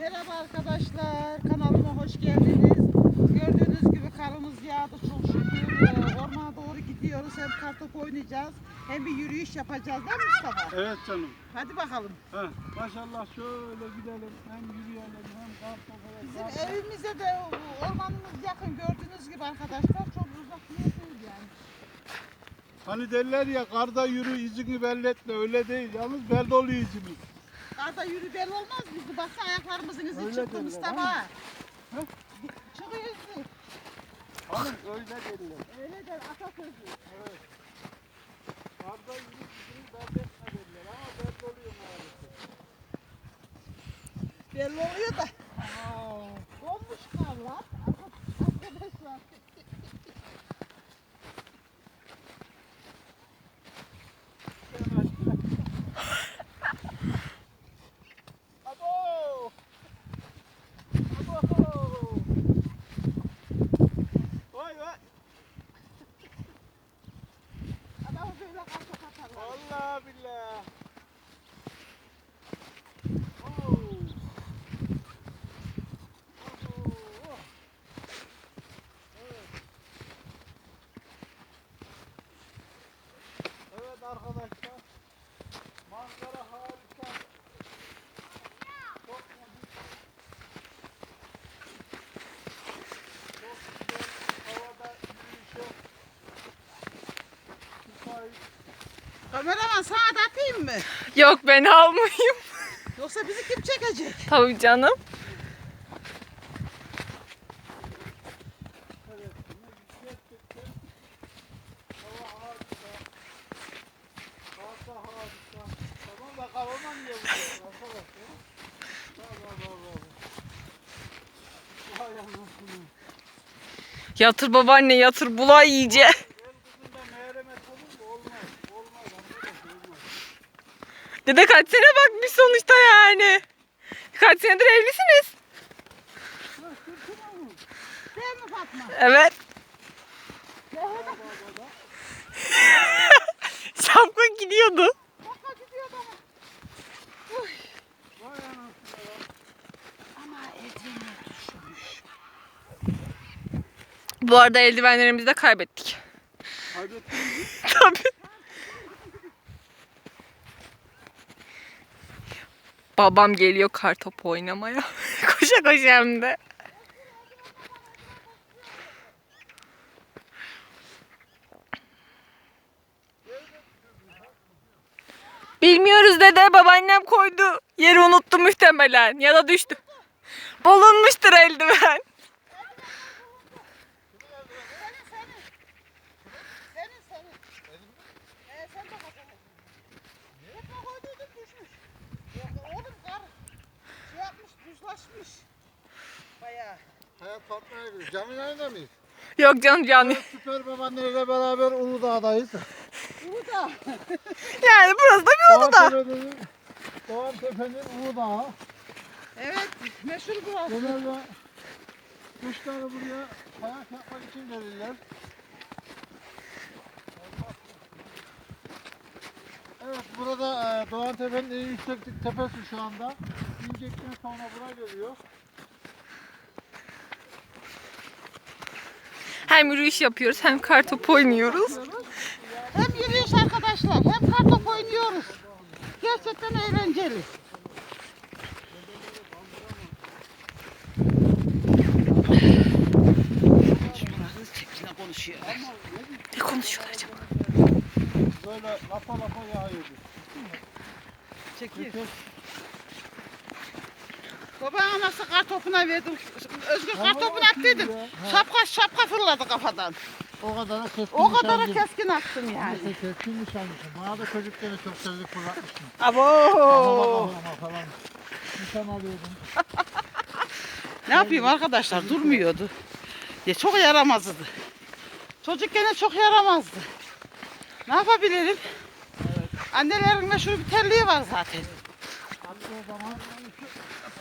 Merhaba arkadaşlar, kanalıma hoş geldiniz. Gördüğünüz gibi karımız yağdı çok şükür. Ee, Ormana doğru gidiyoruz. Hem kartop oynayacağız hem bir yürüyüş yapacağız değil mi Mustafa? Evet canım. Hadi bakalım. Ha, maşallah şöyle gidelim. Hem yürüyelim hem kar toplayalım. Bizim evimize de ormanımız yakın gördüğünüz gibi arkadaşlar. Çok uzak değil yani. Hani derler ya karda yürü izini belli etme öyle değil. Yalnız belli oluyor izimiz. Karda yürü belli olmaz bizi. Baksana ayaklarımızın izi Öyle çıktı derler, Mustafa. ha? Ha? Çıkıyor izi. Hanım öyle derler. Öyle der atasözü. Evet. Karda yürü izini belli etme derler ama belli oluyor maalesef. Belli oluyor da. Aa, Donmuş karlar. Arkadaşlar. Abo! Abo! Vay vay! Adamı böyle karşı katarlar. Vallahi billahi. Oo. Oo. Evet. Evet arkadaşlar. Manzara harika. Çok müthiş. Çok güzel. Havada yürüyüşe. Müsait. Kameraman sana da atayım mı? Yok ben almayayım. Yoksa bizi kim çekecek? Tabii canım. Yatır babaanne yatır bulay iyice. Dede kaç sene bakmış sonuçta yani. Kaç senedir evlisiniz? Değil mi Fatma? Evet. Şapka gidiyordu. Ya. Bu arada eldivenlerimizi de kaybettik. Kaybettin mi? Tabii. Babam geliyor kartopu oynamaya. koşa koşa hem de. Bilmiyoruz dede babaannem koydu. Yeri unuttu muhtemelen ya da düştü. Bulunmuştur Yok canım canım. Süper babaanneyle beraber Uludağ'dayız. Burada. Yani burası da bir da. Doğan Tepe'nin Uludağ'ı. Evet meşhur burası. Genelde kuşları buraya kayak yapmak için verirler. Evet burada e, Doğan Tepe'nin en yükseklik tepesi şu anda. İnecekten sonra buraya geliyor. Hem yürüyüş yapıyoruz hem kartopu oynuyoruz. Hem yürüyüş arkadaşlar hem kartop oynuyoruz. Gerçekten eğlenceli. Konuşuyor. Ne konuşuyorlar acaba? Böyle lafa lafa yağıyordu. Çekiyor. Anası kartopuna verdim. Özgür kartopunu attıydım. Şapka şapka fırladı kafadan. O kadar keskin O kadar keskin attım yani. Keskin nişancısın. Bana da çocukken çok sevdik fırlatmıştım. Abo. Ama falan. Nişan alıyordum. Ne yapayım arkadaşlar durmuyordu. Ya çok yaramazdı. Çocuk gene çok yaramazdı. Ne yapabilirim? Annelerin meşhur bir terliği var zaten. Attığı zaman sıradan kalk.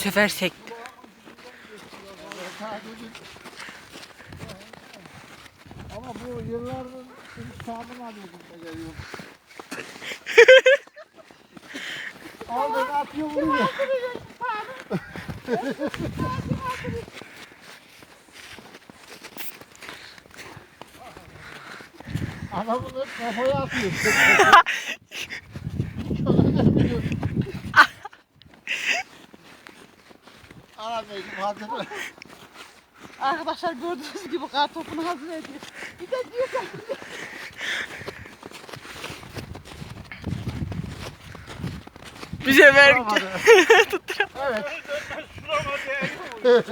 sefer sekti. Ama bu intikamını alıyordum da geliyor. Aldın atıyor vuruyor. Adamın hep kafaya atıyor. hazır. Arkadaşlar gördüğünüz gibi kar topunu hazır ediyor. Bir de diyor ki Bir sefer Evet.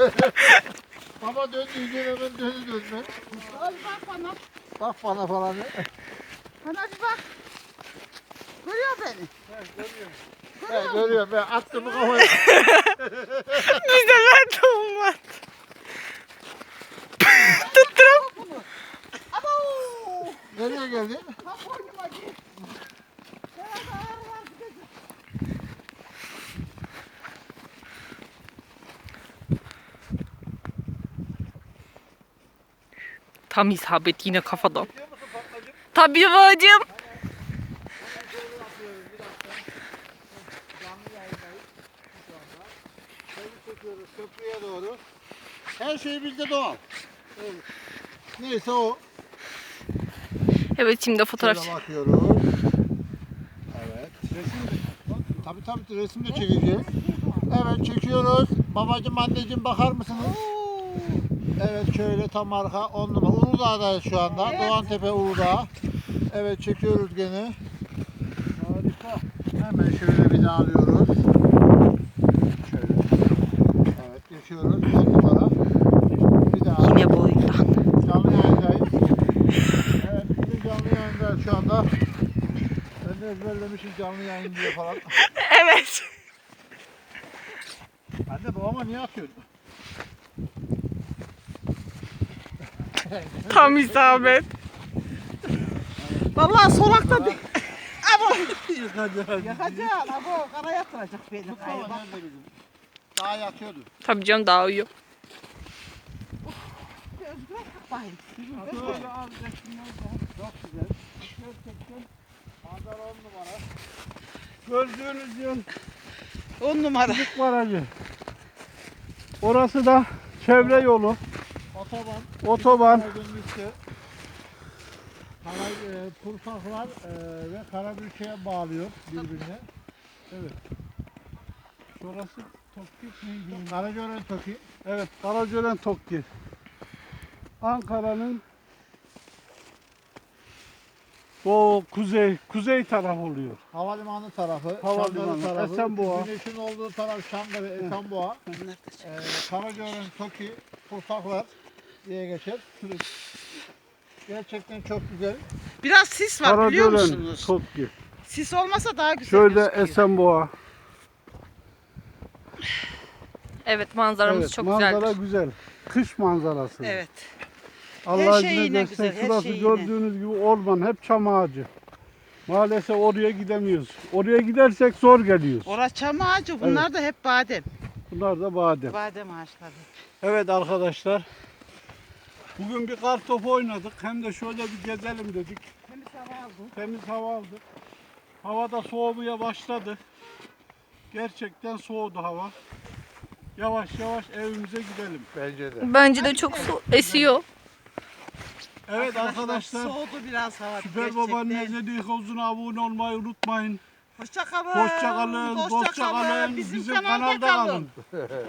Baba döndü iyice hemen döndü dönme. Al bak bana. Bak bana falan. Bana bir bak. Görüyor beni. He, görüyorum ben attım bu kafaya. Bir sefer de olmaz. Tutturam. Nereye geldi? Var. Tam isabet yine kafada. Tabii babacığım. Seni çekiyoruz köprüye doğru. Her şey bizde doğal. Evet. Neyse o. Evet şimdi fotoğraf. Şöyle bakıyoruz. Evet. Resim Tabii tabii resim de çekeceğiz. Evet çekiyoruz. Babacım anneciğim bakar mısınız? Evet şöyle tam arka 10 numara. Uludağ'dayız şu anda. Evet. Doğantepe Uludağ. Evet çekiyoruz gene. Harika. Hemen şöyle bir daha alıyoruz. Şöyle. Evet geçiyoruz. 10 numara. Bir daha. Yine boyundan. Canlı yayındayız. Evet bugün canlı yayındayız şu anda. De ezberlemişim canlı yayın diye falan. Evet. De babama niye atıyordum? Tam isabet. Vallahi solakta bir... Abo! Yıkacağız. Yakacaksın abo. Kara yatıracak beni. Hayır, bak. Daha yatıyordu. Tabii canım daha uyuyor. Özgür bak bakayım. Şöyle az Çok güzel. Manzara on numara. Gördüğünüz yıl On numara. Küçük Barajı. Orası da çevre yolu, Otoban. otoban. Aydınlıkçı. Kara, e, Pursaklar e, ve Karabük'e bağlıyor birbirine. Evet. Şurası Tokyo neydi? Karagören Toki. Evet, Karacören Tokki. Ankara'nın doğu, kuzey, kuzey taraf oluyor. Havalimanı tarafı. Havalimanı, Çankırı tarafı. Esenboğa. Güneşin olduğu taraf Çankırı, Esenboğa. e, Karagören Toki, Pursaklar diye geçer. Gerçekten çok güzel. Biraz sis var biliyor musunuz? Tokki. Sis olmasa daha güzel Şöyle gözüküyor. Esenboğa. Evet manzaramız Evet, çok manzara güzeldir. güzel. Kış manzarası. Evet. Allah izniyle şey yine dersen güzel, her şurası şey yine. gördüğünüz gibi orman hep çam ağacı. Maalesef oraya gidemiyoruz. Oraya gidersek zor geliyoruz. Ora çam ağacı. Bunlar da hep badem. Bunlar da badem. Badem ağaçları. Evet arkadaşlar. Bugün bir kar topu oynadık. Hem de şöyle bir gezelim dedik. Temiz hava aldı. Temiz hava aldık. Hava da soğumaya başladı. Gerçekten soğudu hava. Yavaş yavaş evimize gidelim. Bence de. Bence de çok su esiyor. Evet arkadaşlar. Soğudu biraz hava. Süper Baba'nın Nezlediği havuzuna abone olmayı unutmayın. Hoşça kalın. Hoşça kalın, dostça kalın. Bizim, Bizim kanalda kanalda kalın. kalın.